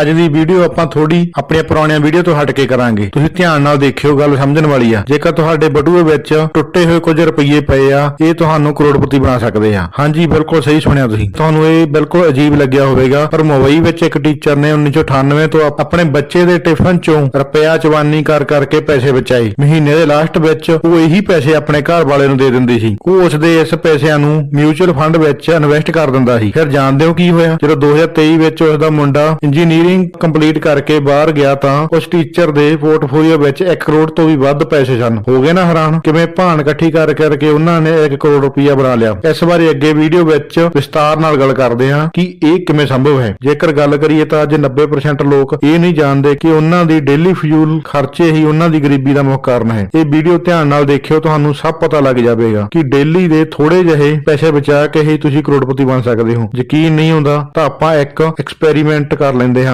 ਅੱਜ ਦੀ ਵੀਡੀਓ ਆਪਾਂ ਥੋੜੀ ਆਪਣੀਆਂ ਪੁਰਾਣੀਆਂ ਵੀਡੀਓ ਤੋਂ ਹਟ ਕੇ ਕਰਾਂਗੇ। ਤੁਸੀਂ ਧਿਆਨ ਨਾਲ ਦੇਖਿਓ, ਗੱਲ ਸਮਝਣ ਵਾਲੀ ਆ। ਜੇਕਰ ਤੁਹਾਡੇ ਬਟੂਏ ਵਿੱਚ ਟੁੱਟੇ ਹੋਏ ਕੁਝ ਰੁਪਏ ਪਏ ਆ, ਇਹ ਤੁਹਾਨੂੰ ਕਰੋੜਪਤੀ ਬਣਾ ਸਕਦੇ ਆ। ਹਾਂਜੀ, ਬਿਲਕੁਲ ਸਹੀ ਸੁਣਿਆ ਤੁਸੀਂ। ਤੁਹਾਨੂੰ ਇਹ ਬਿਲਕੁਲ ਅਜੀਬ ਲੱਗਿਆ ਹੋਵੇਗਾ, ਪਰ ਮੁੰਬਈ ਵਿੱਚ ਇੱਕ ਟੀਚਰ ਨੇ 1998 ਤੋਂ ਆਪਣੇ ਬੱਚੇ ਦੇ ਟਿਫਨ ਚੋਂ ਰੁਪਿਆ ਚਵਾਨੀ ਕਰ ਕਰਕੇ ਪੈਸੇ ਬਚਾਏ। ਮਹੀਨੇ ਦੇ ਲਾਸਟ ਵਿੱਚ ਉਹ ਇਹੀ ਪੈਸੇ ਆਪਣੇ ਘਰ ਵਾਲੇ ਨੂੰ ਦੇ ਦਿੰਦੀ ਸੀ। ਉਹ ਉਸ ਦੇ ਇਸ ਪੈਸਿਆਂ ਨੂੰ ਮਿਊਚੁਅਲ ਫੰਡ ਵਿੱਚ ਇਨਵੈਸਟ ਕਰ ਦਿੰਦਾ ਸੀ। ਫਿਰ ਜਾਣਦੇ ਹੋ ਕੀ ਹੋਇਆ? ਜਦੋਂ 2023 ਵਿੱਚ ਉਸ ਦਾ ਮੁੰਡਾ ਇੰਜੀਨੀਅਰਿੰਗ ਕੰਪਲੀਟ ਕਰਕੇ ਬਾਹਰ ਗਿਆ ਤਾਂ ਉਸ ਟੀਚਰ ਦੇ ਪੋਰਟਫੋਲੀਓ ਵਿੱਚ 1 ਕਰੋੜ ਤੋਂ ਵੀ ਵੱਧ ਪੈਸੇ ਸਨ। ਹੋ ਗਏ ਨਾ ਹੈਰਾਨ? ਕਿਵੇਂ ਭਾਣ ਇਕੱਠੀ ਕਰ ਕਰਕੇ ਉਹਨਾਂ ਨੇ 1 ਕਰੋੜ ਰੁਪਇਆ ਬਣਾ ਲਿਆ। ਇਸ ਬਾਰੇ ਅੱਗੇ ਵੀਡੀਓ ਵਿੱਚ ਵਿਸਤਾਰ ਨਾਲ ਗੱਲ ਕਰਦੇ ਹਾਂ ਕਿ ਇਹ ਕਿਵੇਂ ਸੰਭਵ ਹੈ। ਜੇਕਰ ਗੱਲ ਕਰੀਏ ਤਾਂ ਅੱਜ 90% ਲੋਕ ਇਹ ਨਹੀਂ ਜਾਣਦੇ ਕਿ ਉਹਨਾਂ ਦੀ ਡੇਲੀ ਫਿਊਲ ਖਰਚੇ ਹੀ ਉਹਨਾਂ ਦੀ ਗਰੀਬੀ ਦਾ ਮੁੱਖ ਕਾਰਨ ਹੈ। ਇਹ ਵੀਡੀਓ ਧਿਆਨ ਨਾਲ ਦੇਖਿਓ, ਤੁਹਾਨੂੰ ਸਭ ਪਤਾ ਲੱਗ ਜਾਵੇਗਾ ਕਿ ਡੇਲੀ ਦੇ ਥੋੜੇ ਜਿਹੇ ਪੈਸੇ ਬਚਾ ਕੇ ਹੀ ਤੁਸੀਂ ਕਰੋੜਪਤੀ ਬਣ ਸਕਦੇ ਹੋ। ਯਕੀਨ ਨਹੀਂ ਹੁੰਦਾ ਤਾਂ ਆਪਾਂ ਇੱਕ ਐਕਸਪੈਰੀਮੈਂਟ ਕਰ ਲੈਂਦੇ ਹਾਂ।